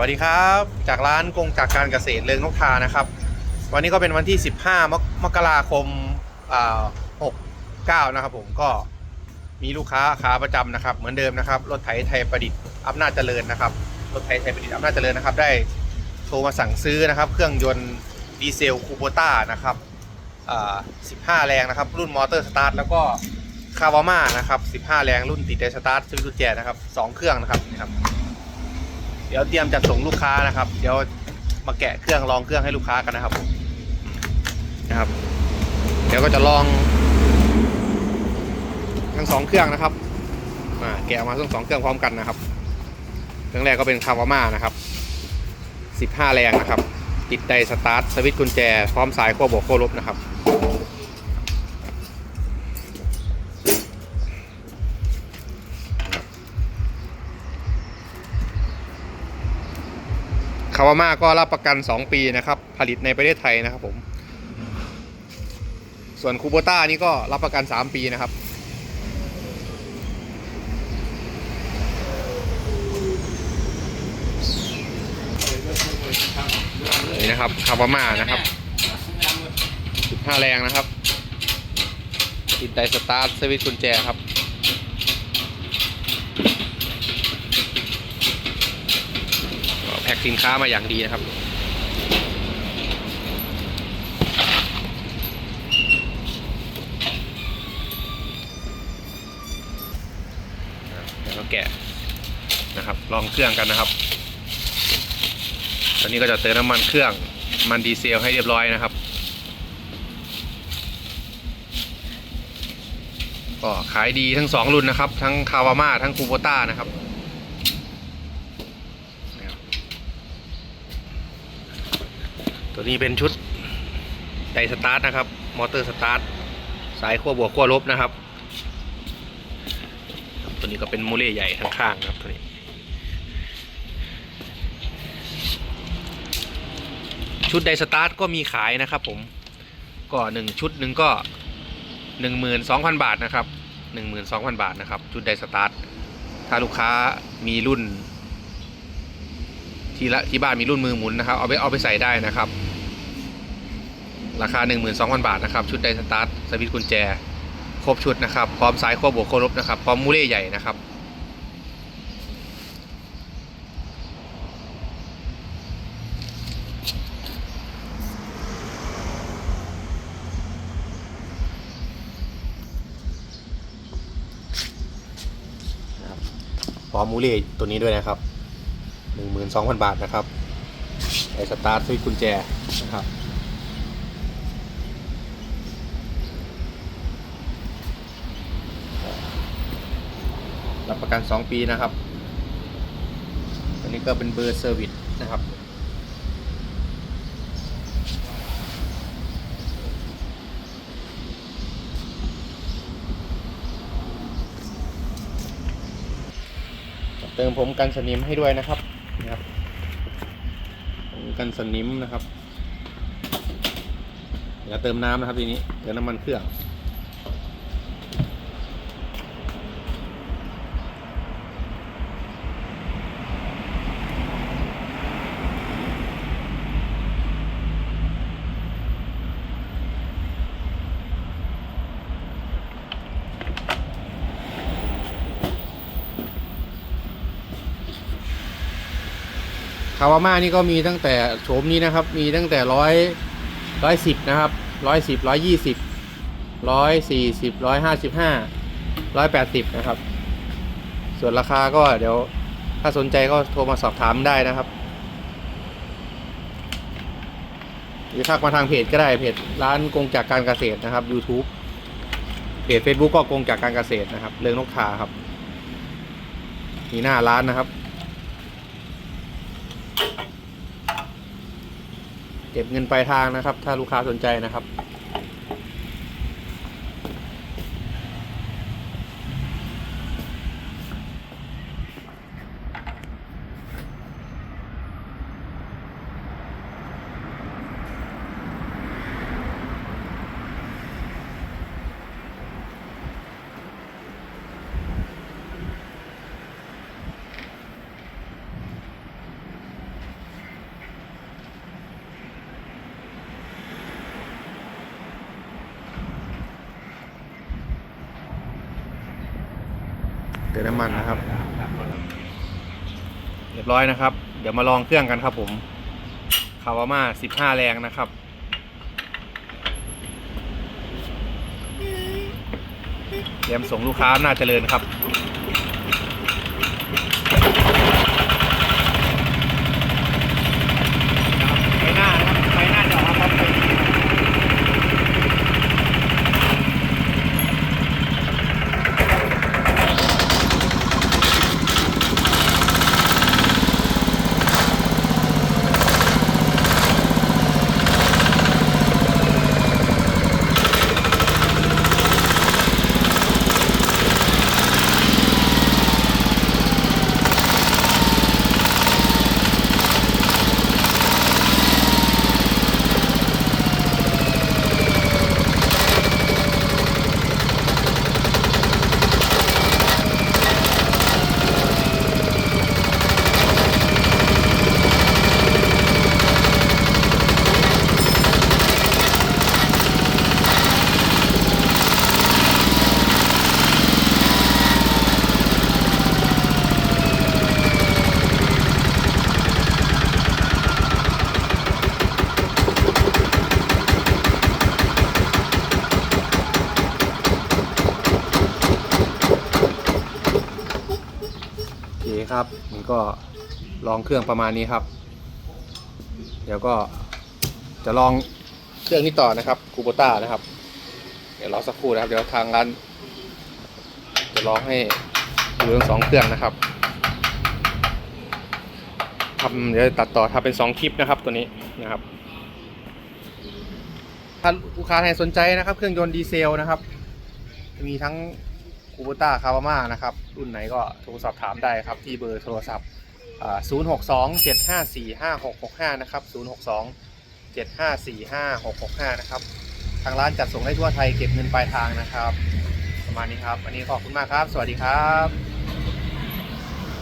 วัสดีครับ จากร้านกงจากการเกษตรเริงนกทานะครับ วันนี้ก็เป็นวันที่ 15 มกมกราคมอ่า69นะครับผมก็มีลูกค้าขาประจำนะครับ เหมือนเดิมนะครับรถไถไทยประดิษฐ์อำนาจเจริญนะครับรถไถไทยประดิษฐ์อำนาจเจริญนะครับ ได้โทรมาสั่งซื้อนะครับ เครื่องยนต์ดีเซลคูโบต้านะครับอ่า15 แรงนะครับ รุ่นมอเตอร์สตาร์ทแล้วก็คาวาม่านะครับ 15 แรงรุ่นติดไดสตาร์ทสวิตช์กุญแจนะครับสองเครื่องนะครับนี่ครับ เดี๋ยวเตรียมจัดส่งลูกค้านะครับ เดี๋ยวมาแกะเครื่องลองเครื่องให้ลูกค้ากันนะครับนะครับ เดี๋ยวก็จะลอง ทั้งสองเครื่องนะครับอ่าแกะออกมาทั้งสองเครื่องพร้อมกันนะครับ เครื่องแรกก็เป็นคาวาม่านะครับ 15 แรงนะครับ ติดไดสตาร์ทสวิตช์กุญแจ พร้อมสายขั้วบวกขั้วลบนะครับ คาวาม่าก็รับประกัน 2 ปีนะครับ ผลิตในประเทศไทยนะครับผม ส่วนคูโบต้านี่ก็รับประกัน 3 ปีนะครับ นี่นะครับคาวาม่านะครับ 15 แรงนะครับติดไดสตาร์ทสวิตช์กุญแจครับ แพ็คสินค้ามาอย่างดีนะครับเดี๋ยวแกะนะครับ ลองเครื่องกันนะครับ ตอนนี้ก็จะเติมน้ำมันเครื่องมันดีเซลให้เรียบร้อยนะครับ ก็ขายดีทั้งสองรุ่นนะครับ ทั้งคาวาม่าทั้งคูโบต้านะครับ ตัวนี้เป็นชุดไดสตาร์ทนะครับ มอเตอร์สตาร์ทสายขั้วบวกขั้วลบนะครับ ตัวนี้ก็เป็นโมเลใหญ่ข้างๆครับตัวนี้ชุดไดสตาร์ทก็มีขายนะครับผมก็หนึ่งชุดหนึ่งก็หนึ่งหมื่นสองพันบาทนะครับหนึ่งหมื่นสองพันบาทนะครับ ชุดไดสตาร์ทถ้าลูกค้ามีรุ่น ที่ละที่บ้านมีรุ่นมือหมุนนะครับ เอาไปเอาไปใส่ได้นะครับ ราคา 12,000 บาทนะครับ ชุดไดสตาร์ทสวิตช์กุญแจ ครบชุดนะครับ พร้อมสายขั้วบวกขั้วลบนะครับ พร้อมมูเล่ใหญ่นะครับ พร้อมมูเล่ตัวนี้ด้วยนะครับ 12,000 บาทนะครับไอสตาร์ทด้วยกุญแจนะครับ รับประกัน 2 ปีนะครับอันนี้ก็เป็นเบอร์เซอร์วิสนะครับ เติมผมกันสนิมให้ด้วยนะครับนะครับผมกันสนิมนะครับอย่าเติมน้ำนะครับทีนี้เติมน้ำมันเครื่อง คาวาม่านี่ก็มีตั้งแต่โฉมนี้นะครับ มีตั้งแต่ร้อยร้อยสิบนะครับร้อยสิบร้อยยี่สิบร้อยสี่สิบร้อยห้าสิบห้าร้อยแปดสิบนะครับ ส่วนราคาก็เดี๋ยวถ้าสนใจก็โทรมาสอบถามได้นะครับ หรือทักมาทางเพจก็ได้เพจร้านกงจากการเกษตรนะครับ YouTube เพจ Facebook ก็กงจากการเกษตรนะครับ เรื่องนกทาครับ มีหน้าร้านนะครับ เก็บเงินปลายทางนะครับ ถ้าลูกค้าสนใจนะครับ ติมน้ำมันนะครับ เรียบร้อยนะครับ เดี๋ยวมาลองเครื่องกันครับผมคาวาม่า15 แรงนะครับเตรียมส่งลูกค้าน่าจเจริญครับ ไฟหน้านะครับไฟหน้าจะออกมาพร้อมกัน โอเคครับ มันก็ลองเครื่องประมาณนี้ครับ เดี๋ยวก็จะลองเครื่องนี้ต่อนะครับคูโบต้านะครับ เดี๋ยวรอสักครู่นะครับ เดี๋ยวทางร้านจะลองให้ดูทั้งสองเครื่องนะครับทำเดี๋ยวตัดต่อทำเป็นสองคลิปนะครับตัวนี้นะครับถ้าลูกค้าใครสนใจนะครับ เครื่องยนต์ดีเซลนะครับ มีทั้ง คูบูต้าคาวาม่านะครับ รุ่นไหนก็โทรสอบถามได้ครับ ที่เบอร์โทรศัพท์ 062 754 5665 นะครับ 062 754 5665 นะครับ ทางร้านจัดส่งให้ทั่วไทยเก็บเงินปลายทางนะครับ ประมาณนี้ครับ อันนี้ขอบคุณมากครับ สวัสดีครับ